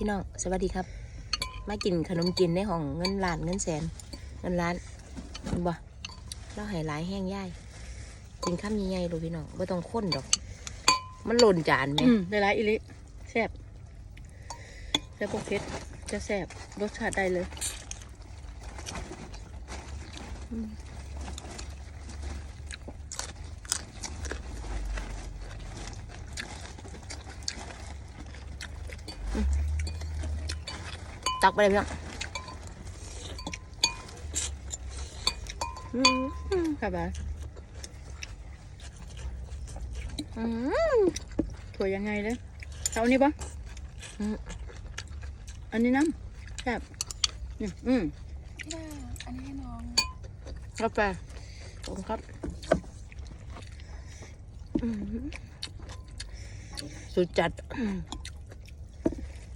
พี่น้องสวัสดีครับ มากินขนมจีนในห้องเงินล้านเงินแสน เงินล้านบ่เราให้หลายแห้งย่ายกินข้ามใหญ่ๆดูพี่น้องไม่ต้องข้นดอก มันหล่นจานไหมอืมได้หลายอิลิแซ่บแซ่บพวกเพชรจะแซ่บรสชาติได้เลย ตักไปเลยพี่น้องอืมค่ะบายอืมถั่วยังไงเลยเอาอันนี้ปะอืมอันนี้น้ำแซ่บนี่อืมพี่ดาอันนี้ให้น้องกาแฟขอบคุณครับอืมสุดจัด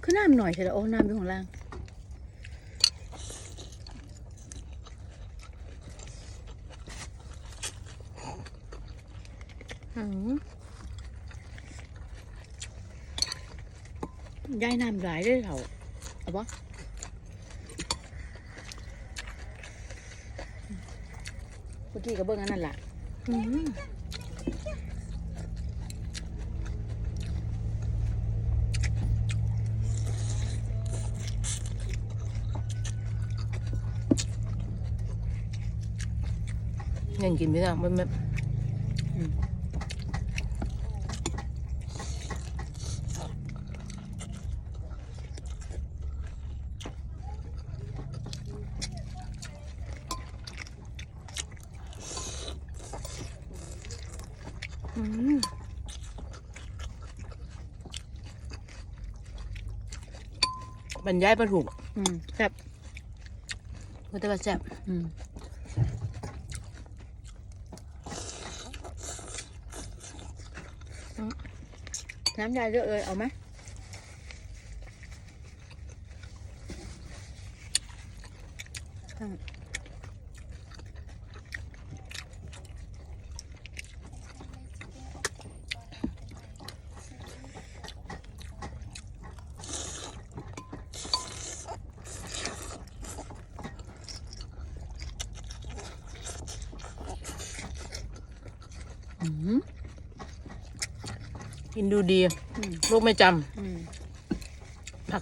คือน้ำหน่อยใช่ไหมโอ้น้ำเป็นของล่าง ยายน้ำหลายเลยเขาเอาปะเมื่อกี้ก็เบิ้งอันนั้นแหละอืมเงินกินพี่น้องมันแบบ บรรยายประถูกอืมแซ่บมันจะว่าแซ่บอืมน้ำยายเยอะเลย เอาไหมอ่ กินดูดีอืมลูกไม่จอืมำผัก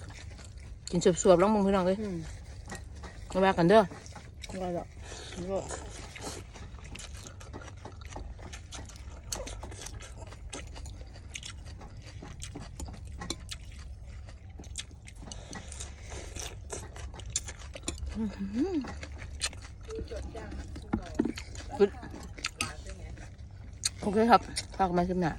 กินสวบๆแล้วมึงพี่น้องเลยอืมมาว่ากันเด้อก็แล้วก็ โอเคครับฝากมาคลิปหน้า